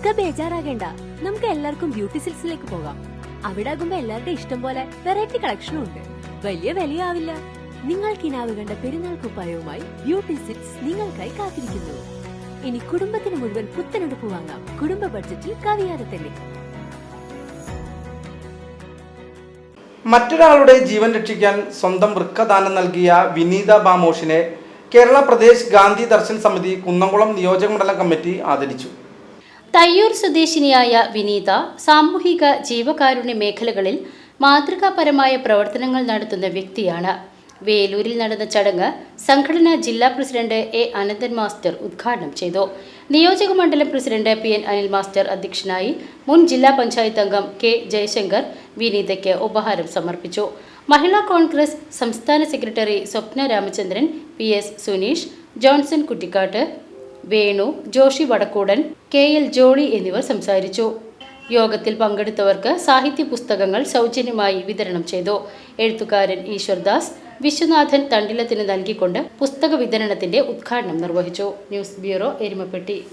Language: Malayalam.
ഇക്ക ബേജാറാകേണ്ട. നമുക്ക് എല്ലാവർക്കും ബ്യൂട്ടി സിൽസിലേക്ക് പോകാം. അവിടെ ആകുമ്പോ എല്ലാവരുടെ ഇഷ്ടം പോലെ വെറൈറ്റി കളക്ഷനും ഉണ്ട്. വലിയ വിലയാവില്ല. നിങ്ങൾ കിനാവ് കണ്ട പെരുന്നാൾ കുപ്പായവുമായി ബ്യൂട്ടി സിൽസ് നിങ്ങൾക്കായി കാത്തിരിക്കുന്നു. ഇനി കുടുംബത്തിന് മുഴുവൻ പുത്തനെടുപ്പ് വാങ്ങാം. കുടുംബ ബഡ്ജറ്റിൽ കവിയാതെ തന്നെ. മറ്റൊരാളുടെ ജീവൻ രക്ഷിക്കാൻ സ്വന്തം വൃക്കദാനം നൽകിയ വിനീത ബാമോഷിനെ കേരള പ്രദേശ് ഗാന്ധി ദർശൻ സമിതി കുന്നംകുളം നിയോജക മണ്ഡലം കമ്മിറ്റി ആദരിച്ചു. തയ്യൂർ സ്വദേശിനിയായ വിനീത സാമൂഹിക ജീവകാരുണ്യ മേഖലകളിൽ മാതൃകാപരമായ പ്രവർത്തനങ്ങൾ നടത്തുന്ന വ്യക്തിയാണ്. വേലൂരിൽ നടന്ന ചടങ്ങ് സംഘടനാ ജില്ലാ പ്രസിഡന്റ് എ അനന്തൻ മാസ്റ്റർ ഉദ്ഘാടനം ചെയ്തു. നിയോജക മണ്ഡലം president P N Anil master അധ്യക്ഷനായി മുൻ ജില്ലാ പഞ്ചായത്ത് അംഗം കെ ജയശങ്കർ വിനീതയ്ക്ക് ഉപഹാരം സമർപ്പിച്ചു. മഹിളാ കോൺഗ്രസ് സംസ്ഥാന secretary Swapna Ramachandran P S Suneesh Johnson Kuttikkattu Venu Joshi Vadakkoodan K L Jolly എന്നിവർ സംസാരിച്ചു. യോഗത്തിൽ പങ്കെടുത്തവർക്ക് സാഹിത്യ പുസ്തകങ്ങൾ സൗജന്യമായി വിതരണം ചെയ്തു. എഴുത്തുകാരൻ ഈശ്വർദാസ് വിശ്വനാഥൻ തണ്ടിലത്തിന് നൽകിക്കൊണ്ട് പുസ്തക വിതരണത്തിന്റെ ഉദ്ഘാടനം നിർവഹിച്ചു. News bureau Erumapetty.